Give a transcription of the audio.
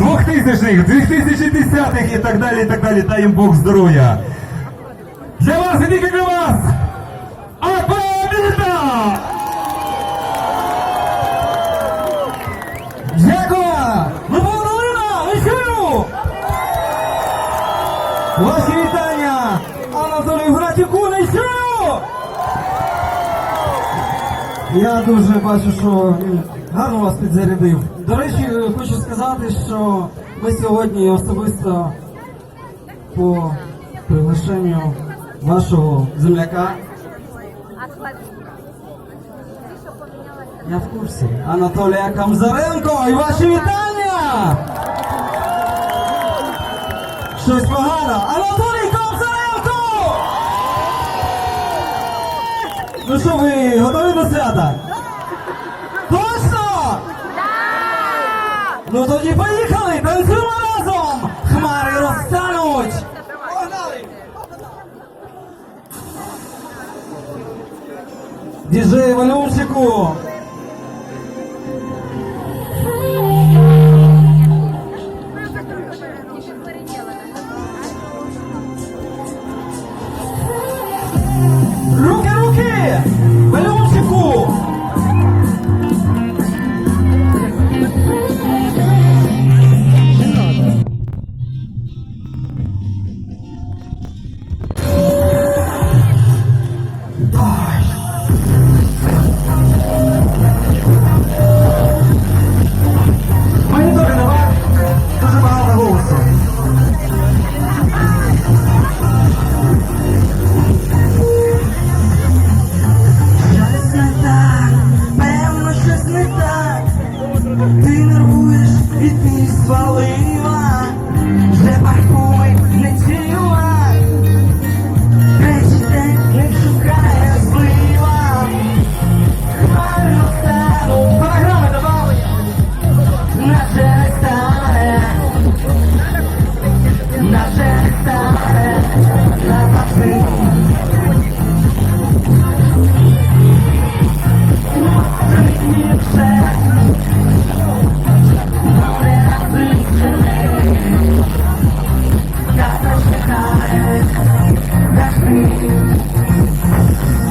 2000-х, 2010-х і так далі, і так далі. Дай їм Бог здоров'я. Для вас і тільки для вас! Апеліта! Дякую! Микола Долина, вишину! Ваші вітання! Анатолій Гратюку, вишину! Я дуже бачу, що гарно вас підзарядив. До речі, хочу сказати, що ми сьогодні особисто по приглашенню вашого земляка Я в курсі. Анатолія Камзаренко і ваші вітання! Щось погано. Анатолій Камзаренко! Ну що, ви готові до свята? Ну тоді поїхали! Танцюємо разом! Хмари розтануть! Погнали! Діджей Валюшику! Руки, руки! Валюшику! Нервуєш Let an me.